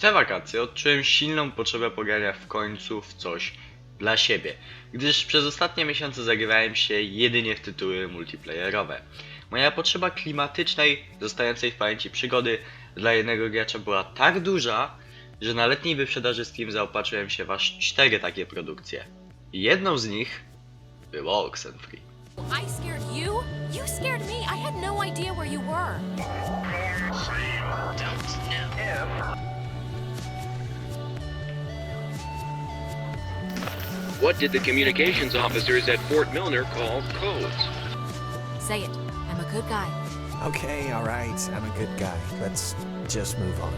W te wakacje odczułem silną potrzebę pogrania w końcu w coś dla siebie, gdyż przez ostatnie miesiące zagrywałem się jedynie w tytuły multiplayerowe. Moja potrzeba klimatycznej, zostającej w pamięci przygody dla jednego gracza była tak duża, że na letniej wyprzedaży Steam zaopatrzyłem się w aż cztery takie produkcje. Jedną z nich było Oxenfree. I scared you? You scared me. I had no idea where you were. What did the communications officers at Fort Milner call codes? Say it. I'm a good guy. Okay, alright, I'm a good guy. Let's just move on.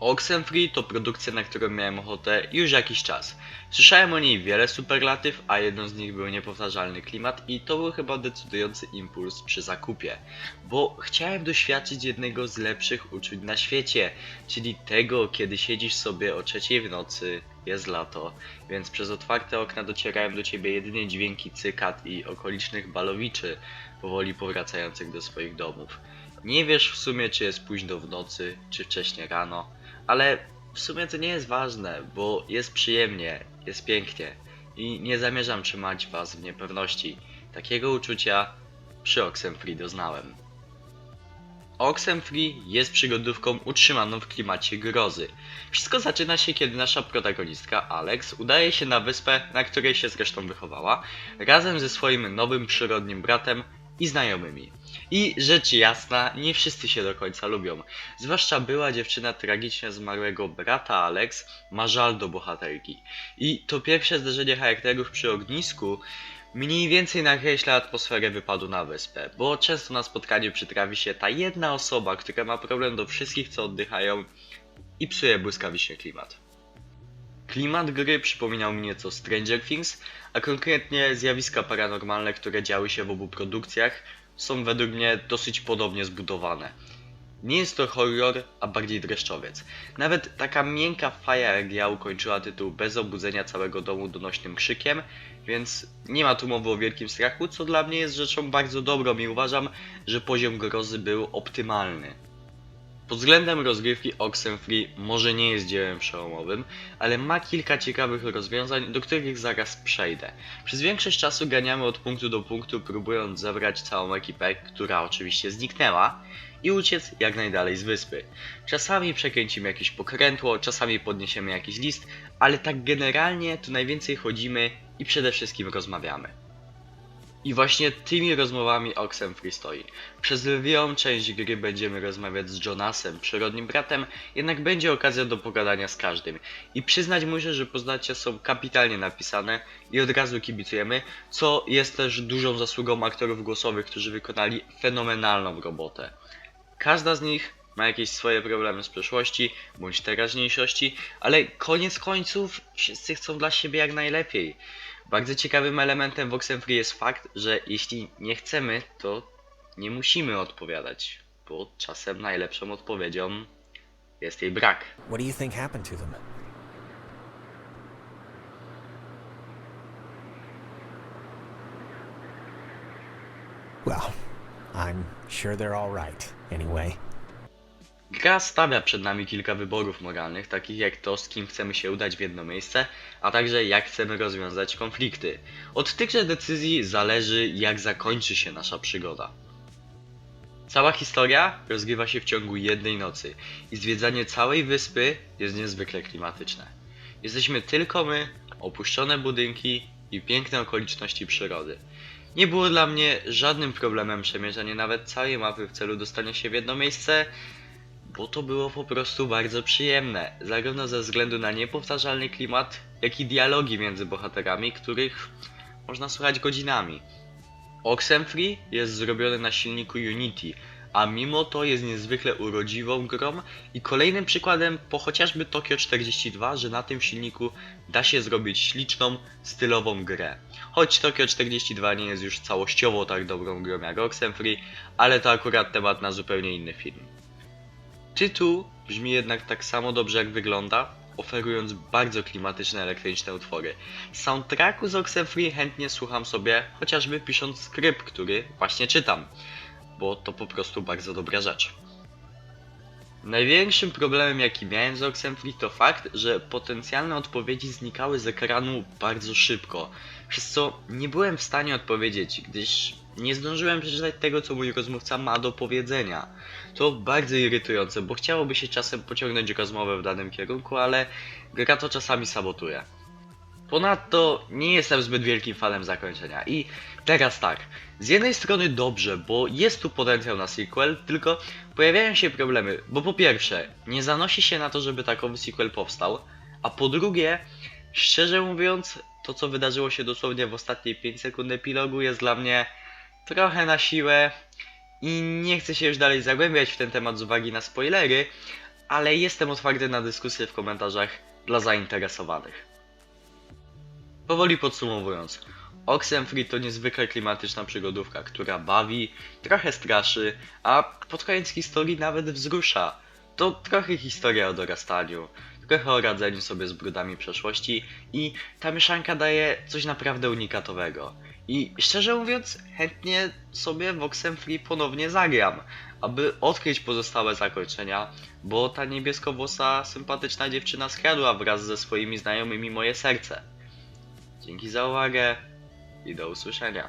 Oxenfree to produkcja, na którą miałem ochotę już jakiś czas. Słyszałem o niej wiele superlatyw, a jedną z nich był niepowtarzalny klimat i to był chyba decydujący impuls przy zakupie. Bo chciałem doświadczyć jednego z lepszych uczuć na świecie, czyli tego, kiedy siedzisz sobie o trzeciej w nocy, jest lato, więc przez otwarte okna docierają do ciebie jedynie dźwięki cykat i okolicznych balowiczy, powoli powracających do swoich domów. Nie wiesz w sumie, czy jest późno w nocy, czy wcześnie rano, ale w sumie to nie jest ważne, bo jest przyjemnie, jest pięknie i nie zamierzam trzymać was w niepewności. Takiego uczucia przy Oxenfree doznałem. Oxenfree jest przygodówką utrzymaną w klimacie grozy. Wszystko zaczyna się, kiedy nasza protagonistka Alex udaje się na wyspę, na której się zresztą wychowała, razem ze swoim nowym przyrodnim bratem i znajomymi. I rzecz jasna, nie wszyscy się do końca lubią. Zwłaszcza była dziewczyna tragicznie zmarłego brata Alex ma żal do bohaterki. I to pierwsze zderzenie charakterów przy ognisku mniej więcej nakreśla atmosferę wypadu na wyspę, bo często na spotkaniu przytrafi się ta jedna osoba, która ma problem do wszystkich co oddychają i psuje błyskawicznie klimat. Klimat gry przypominał mi nieco Stranger Things, a konkretnie zjawiska paranormalne, które działy się w obu produkcjach, są według mnie dosyć podobnie zbudowane. Nie jest to horror, a bardziej dreszczowiec. Nawet taka miękka faja jak ja ukończyła tytuł bez obudzenia całego domu donośnym krzykiem, więc nie ma tu mowy o wielkim strachu, co dla mnie jest rzeczą bardzo dobrą i uważam, że poziom grozy był optymalny. Pod względem rozgrywki Oxenfree może nie jest dziełem przełomowym, ale ma kilka ciekawych rozwiązań, do których zaraz przejdę. Przez większość czasu ganiamy od punktu do punktu, próbując zebrać całą ekipę, która oczywiście zniknęła, i uciec jak najdalej z wyspy. Czasami przekręcimy jakieś pokrętło, czasami podniesiemy jakiś list, ale tak generalnie to najwięcej chodzimy i przede wszystkim rozmawiamy. I właśnie tymi rozmowami Oxenfree stoi. Przez lwią część gry będziemy rozmawiać z Jonasem, przyrodnim bratem, jednak będzie okazja do pogadania z każdym. I przyznać muszę, że postacie są kapitalnie napisane i od razu kibicujemy, co jest też dużą zasługą aktorów głosowych, którzy wykonali fenomenalną robotę. Każda z nich ma jakieś swoje problemy z przeszłości bądź teraźniejszości, ale koniec końców wszyscy chcą dla siebie jak najlepiej. Bardzo ciekawym elementem w Oxenfree jest fakt, że jeśli nie chcemy, to nie musimy odpowiadać, bo czasem najlepszą odpowiedzią jest jej brak. What do you think happened to them? Well, I'm sure they're all right, anyway. Gra stawia przed nami kilka wyborów moralnych, takich jak to, z kim chcemy się udać w jedno miejsce, a także jak chcemy rozwiązać konflikty. Od tychże decyzji zależy, jak zakończy się nasza przygoda. Cała historia rozgrywa się w ciągu jednej nocy i zwiedzanie całej wyspy jest niezwykle klimatyczne. Jesteśmy tylko my, opuszczone budynki i piękne okoliczności przyrody. Nie było dla mnie żadnym problemem przemierzanie nawet całej mapy w celu dostania się w jedno miejsce, bo to było po prostu bardzo przyjemne, zarówno ze względu na niepowtarzalny klimat, jak i dialogi między bohaterami, których można słuchać godzinami. Oxenfree jest zrobiony na silniku Unity, a mimo to jest niezwykle urodziwą grą i kolejnym przykładem po chociażby Tokio 42, że na tym silniku da się zrobić śliczną, stylową grę. Choć Tokio 42 nie jest już całościowo tak dobrą grą jak Oxenfree, ale to akurat temat na zupełnie inny film. Tytuł brzmi jednak tak samo dobrze jak wygląda, oferując bardzo klimatyczne elektroniczne utwory. Soundtracku z Oxenfree chętnie słucham sobie, chociażby pisząc skrypt, który właśnie czytam, bo to po prostu bardzo dobra rzecz. Największym problemem jaki miałem z Oxenfree to fakt, że potencjalne odpowiedzi znikały z ekranu bardzo szybko, przez co nie byłem w stanie odpowiedzieć, gdyż nie zdążyłem przeczytać tego co mój rozmówca ma do powiedzenia. To bardzo irytujące, bo chciałoby się czasem pociągnąć rozmowę w danym kierunku, ale gra to czasami sabotuje. Ponadto nie jestem zbyt wielkim fanem zakończenia i teraz tak, z jednej strony dobrze, bo jest tu potencjał na sequel, tylko pojawiają się problemy, bo po pierwsze, nie zanosi się na to, żeby takowy sequel powstał, a po drugie, szczerze mówiąc, to co wydarzyło się dosłownie w ostatniej 5 sekund epilogu jest dla mnie trochę na siłę i nie chcę się już dalej zagłębiać w ten temat z uwagi na spoilery, ale jestem otwarty na dyskusję w komentarzach dla zainteresowanych. Powoli podsumowując, Oxenfree to niezwykle klimatyczna przygodówka, która bawi, trochę straszy, a pod koniec historii nawet wzrusza. To trochę historia o dorastaniu, trochę o radzeniu sobie z brudami przeszłości i ta mieszanka daje coś naprawdę unikatowego. I szczerze mówiąc, chętnie sobie w Oxenfree ponownie zagram, aby odkryć pozostałe zakończenia, bo ta niebieskowłosa, sympatyczna dziewczyna skradła wraz ze swoimi znajomymi moje serce. Dzięki za uwagę i do usłyszenia.